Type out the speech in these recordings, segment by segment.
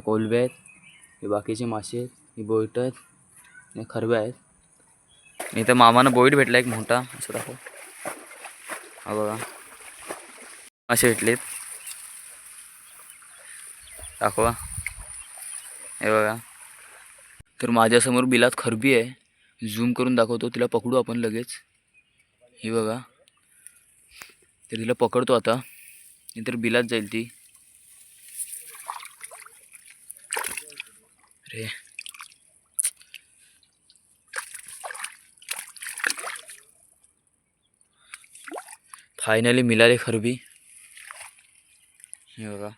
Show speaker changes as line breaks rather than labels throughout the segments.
Colway Kolbe आहेत हे बाकीचे मासे आहेत ही बोईट आहेत हे खरबे आहेत. इथं मामानं बोईट भेटला एक मोठा असं दाखव. हा बघा. मासे भेटलेत. दाखवा. हे बघा. तर माझ्यासमोर बिलात खरबी आहे. झूम करून दाखवतो तिला पकडू आपण लगेच. ही बघा. तर तिला पकडतो आता. नंतर बिलात जाईल ती. अरे फायनली मिळाले खरबी। हे बघा।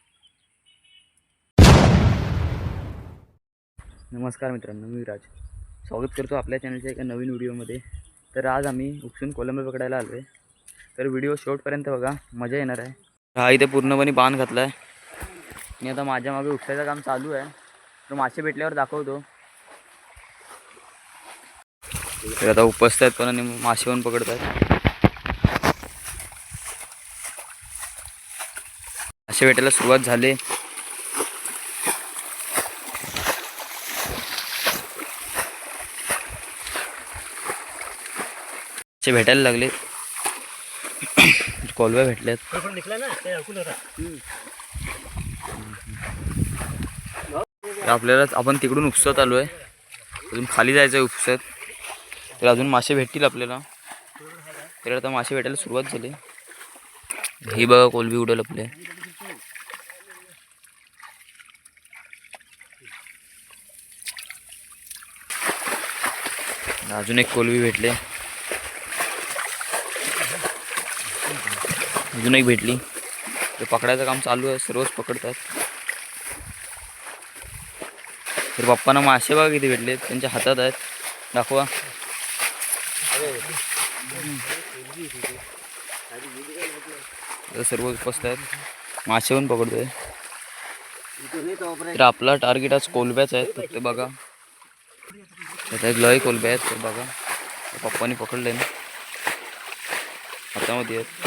नमस्कार मित्रांनो मी विराज. स्वागत करतो आपल्या चॅनलच्या एका नवीन व्हिडिओमध्ये तर आज आम्ही उपसून कोलंबी पकडायला आलो आहे. तर व्हिडिओ शेवटपर्यंत बघा. मजा येणार आहे. हा इथे पूर्णपणे बांध घातला आहे आणि आता माझ्या मागे उपसायचं काम चालू आहे. तर मासे भेटल्यावर दाखवतो. आता उपसत आहेत पण आणि मासे पण पकडत आहेत. मासे भेटायला सुरुवात झाली. मासे भेटायला लागले. कोलव्या भेटल्यात. तर आपल्याला आपण तिकडून उपसत आलो आहे अजून खाली जायचं आहे उपसत. तर अजून मासे भेटतील आपल्याला. तर आता मासे भेटायला सुरुवात झाली. ही बघा कोलबी उडेल आपले. अजून एक कोलबी भेटले. अजून एक भेटली. ते पकडायचं काम चालू आहे. सर्वच पकडतात. तर पप्पांना मासे बघा किती भेटले. त्यांच्या हातात आहेत. दाखवा. सर्व उपस्थित आहेत. मासे पण पकडतोय. तर आपला टार्गेट आज कोलब्याच आहे तर ते बघा. त्यात लय कोलब्या आहेत. तर बघा. ते पप्पानी पकडले ना. हातामध्ये आहेत.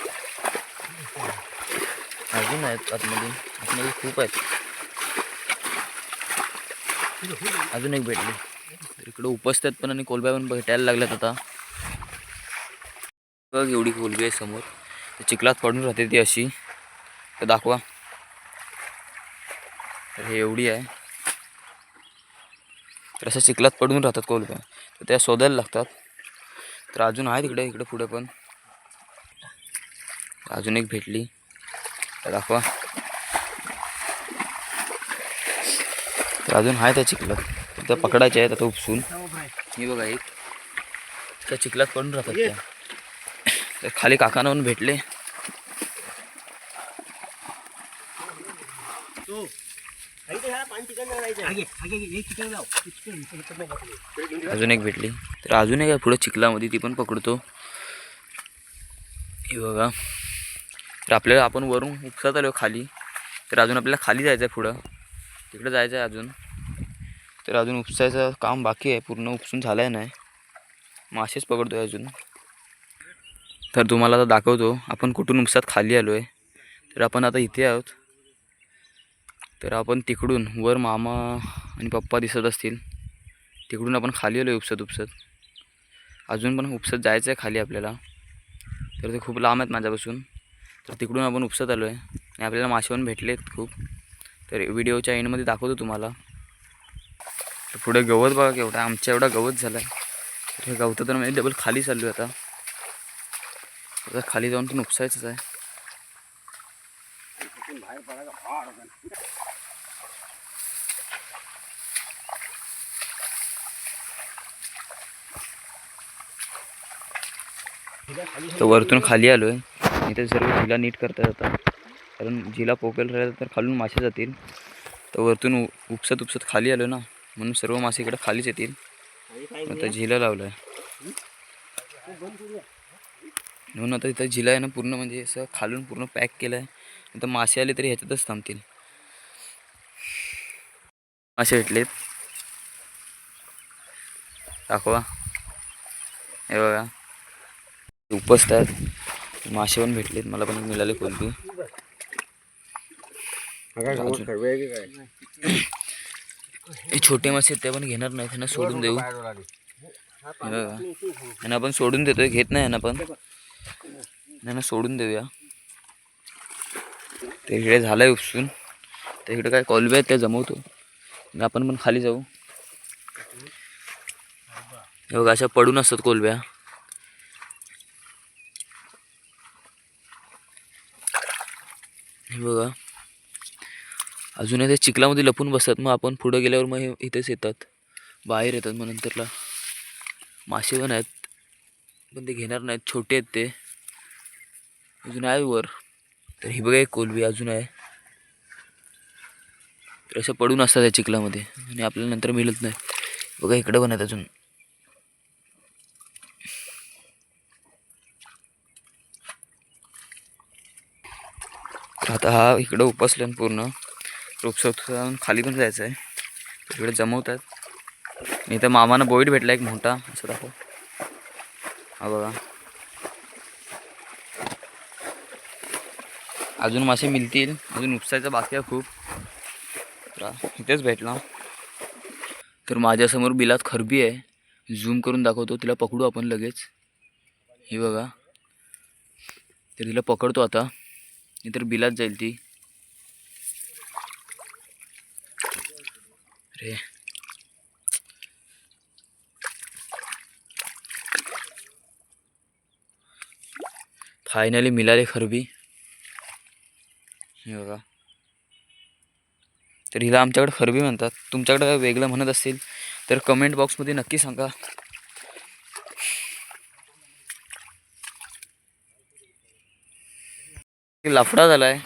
अजून आहेत आतमध्ये. आतमध्ये खूप आहेत. अजून एक भेटली. इकडे उपस्थित पण आणि कोलब्या पण भेटायला लागल्यात आता. बघ एवढी कोलबी आहे समोर. चिखलात पडून राहते ती अशी. तर दाखवा. तर हे एवढी आहे. तर असं चिखलात पडून राहतात कोलब्या. तर त्या शोधायला लागतात. तर अजून आहे तिकडे इकडे पुढे पण. अजून एक भेटली. दाखवा. तर अजून आहे त्या चिखलात. तर त्या पकडायच्या आहेत आता उपसून. ही बघा एक. त्या चिखलात पडून राहतात त्या. तर खाली काकांना पण भेटले. अजून एक भेटली. तर अजून एक आहे पुढे चिखलामध्ये ती पण पकडतो. हे बघा. तर आपल्याला आपण वरून उपसात आलो खाली. तर अजून आपल्याला खाली जायचं आहे पुढं. तिकडं जायचं आहे अजून. तर अजून उपसायचं काम बाकी आहे. पूर्ण उपसून झालं आहे नाही. मासेच पकडतो आहे अजून. तर तुम्हाला आता दाखवतो. आपण कुठून उपसात खाली आलो आहे तर आपण आता इथे आहोत. तर आपण तिकडून वर मामा आणि पप्पा दिसत असतील. तिकडून आपण खाली आलो आहे उपसत उपसत. अजून पण उपसत जायचं आहे खाली आपल्याला. तर ते खूप लांब आहेत माझ्यापासून. तर तिकडून आपण उपसत आलो आहे. आणि आपल्याला मासे पण भेटलेत खूप. तर व्हिडिओच्या एंडमध्ये दाखवतो तुम्हाला. तर पुढे गवत बघा केवढा. आमच्या एवढा गवत झाला आहे हे गवतं तर म्हणजे डबल खाली चाललो आहे आता खाली जाऊन पण उपसायचंच आहे. तर वरतून खाली आलो आहे इथे सर्व झिला नीट करता जातात कारण झिला पोकेल राहिलं तर खालून मासे जातील. तर वरतून उपसत उपसत खाली आलो ना म्हणून सर्व मासे इकडे खालीच येतील. आता झिला लावलं आहे म्हणून आता इथं झिला आहे ना पूर्ण म्हणजे असं खालून पूर्ण पॅक केलं आहे आता मासे आले तरी ह्याच्यातच थांबतील. मासे भेटलेत. दाखवा. हे बघा. उपसतात. मासे पण भेटलेत मला पण मिळाले कोलबी हे छोटे मासे आहेत, ते पण घेणार नाही त्यांना सोडून देऊ. त्यांना आपण सोडून देतोय घेत नाही यांना पण. त्यांना सोडून देऊया. ते इकडे झालंय उपसून. ते इकडे काय कॉलबे आहेत त्या जमवतो. आपण पण खाली जाऊ. हे बघा अशा पडून असतात कोलब्या बघा. अजून ते चिखलामध्ये लपून बसतात. मग आपण पुढं गेल्यावर मग हे इथेच येतात. बाहेर येतात मग नंतरला. मासे पण आहेत. पण ते घेणार नाहीत. छोटे आहेत ते. अजून आहे वर. तर ही बघा एक कोलबी अजून आहे. तर असं पडून असतात त्या चिखलामध्ये. आणि आपल्याला नंतर मिळत नाही. बघा इकडं पण आहेत अजून. आता हा इकडं उपसलं पूर्ण उपसत खाली पण जायचं आहे. तर इकडे जमवतात. आणि तर मामानं बोईट भेटला एक मोठा. असं दाखव. हा बघा. अजून मासे मिळतील. अजून उपसायचं बाकी आहे खूप. इथेच भेटला. तर माझ्यासमोर बिलात खरबी आहे. झूम करून दाखवतो. तिला पकडू आपण लगेच. हे बघा. तर तिला पकडतो आता. नाहीतर बिलात जाईल ती. अरे. फायनली मिळाली खरबी. हे बघा. तर हिला आमच्याकडे खरबी म्हणतात. तुमच्याकडे काय वेगळं म्हणत असेल तर कमेंट बॉक्समध्ये नक्की सांगा. लाफडा झाला आहे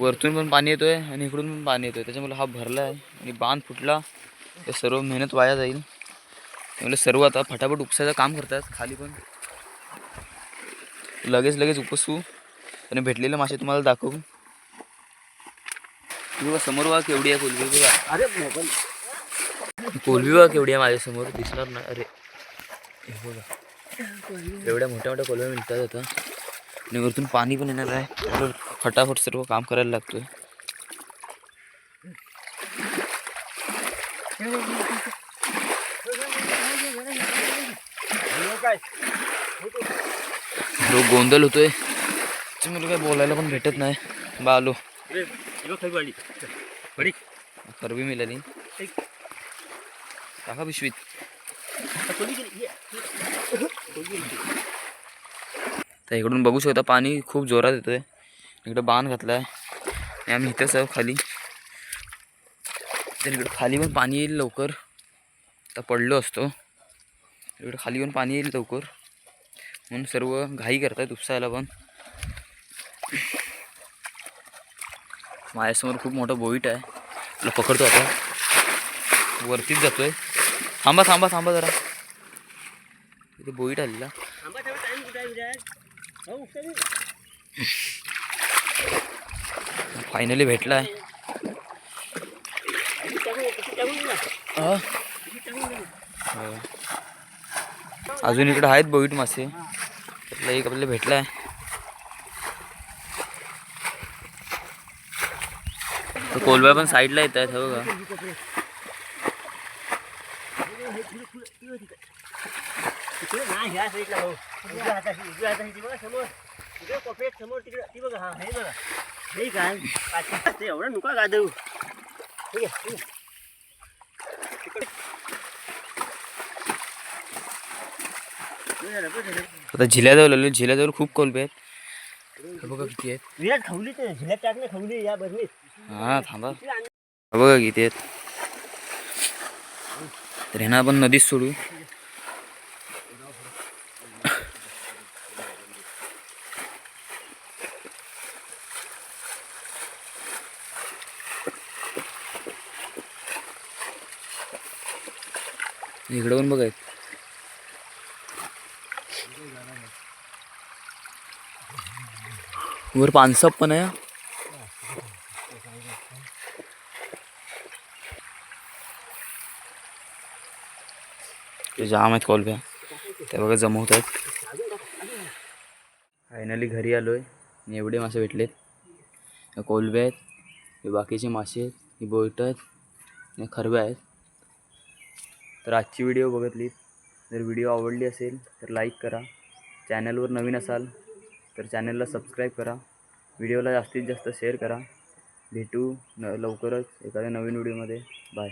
वरतून पण पाणी येतोय आणि इकडून पण पाणी येतोय. त्याच्यामुळे हा भरला आहे आणि बांध फुटला. ते सर्व मेहनत वाया जाईल. त्यामुळे सर्व आता फटाफट उपसायचं काम करतात. खाली पण. लगेच लगेच उपसू. आणि भेटलेले मासे तुम्हाला दाखवू. बघा समोर बघा केवढी आहे कोलबी बघा.
अरे मोबाईल.
कोलबी बघा केवढी आहे माझ्यासमोर. दिसणार नाही. अरे बघा. एवढ्या मोठ्या मोठ्या कोलब्या मिळतात आता. आणि वरतून पाणी पण येणार आहे फटाफट सर्व काम करायला लागतोय जो गोंधळ होतोय त्याच्यामुळे काय बोलायला पण भेटत नाही बा आलो
अरे बघ खरी बडी
खरबी मिळाली टाका तर इकडून बघू शकता पाणी खूप जोरात येतोय. इकडं बांध घातला आहे आणि आम्ही इथंच आहोत खाली. तर इकडं खाली पण पाणी येईल लवकर. आता पडलो असतो. इकडं खाली पण पाणी येईल लवकर. म्हणून सर्व घाई करतायत उपसायला पण. माझ्यासमोर खूप मोठा बोईट आहे. तुला पकडतो आता. वरतीच जातो आहे थांबा थांबा थांबा जरा. इथे बोईट आलेला. फायनली भेटला आहे हो. अजून इकडे आहेत बोईट मासे. त्यातला एक आपल्याला भेटला आहे तर पण साईडला येत आहेत हो हे
बघा नाही ह्या साईडला हो. उजव्या हाताशी उजव्या हाताशी ती बघा समोर तिकडे समोर तिकडे ती बघा हा हे बघा हे काय ते एवढं नुका गादू ठीक आहे
आता झिल्याजवळ आलो झिल्याजवळ खूप कोलबे आहेत बघा किती आहेत.
विराट खवली ते टाकणे खवली या बरणीत
हा थांबा बघा किती आहेत. तर ह्यांना आपण नदीच सोडू. इकडं पण बघायत वर पानसप पण आहे ते जाम आहेत कोलब्या त्या बघा जमवत आहेत. फायनली घरी आलो आहे एवढे मासे भेटलेत. कोलबे आहेत हे बाकीचे मासे आहेत ही बोईट आहेत आणि खरब्या आहेत. तर आजची व्हिडिओ बघितली. जर व्हिडिओ आवडली असेल तर लाईक करा. चॅनलवर नवीन असाल तर चॅनलला सबस्क्राईब करा. व्हिडिओला जास्तीत जास्त शेअर करा. भेटू न लवकरच एखाद्या नवीन व्हिडिओमध्ये. बाय.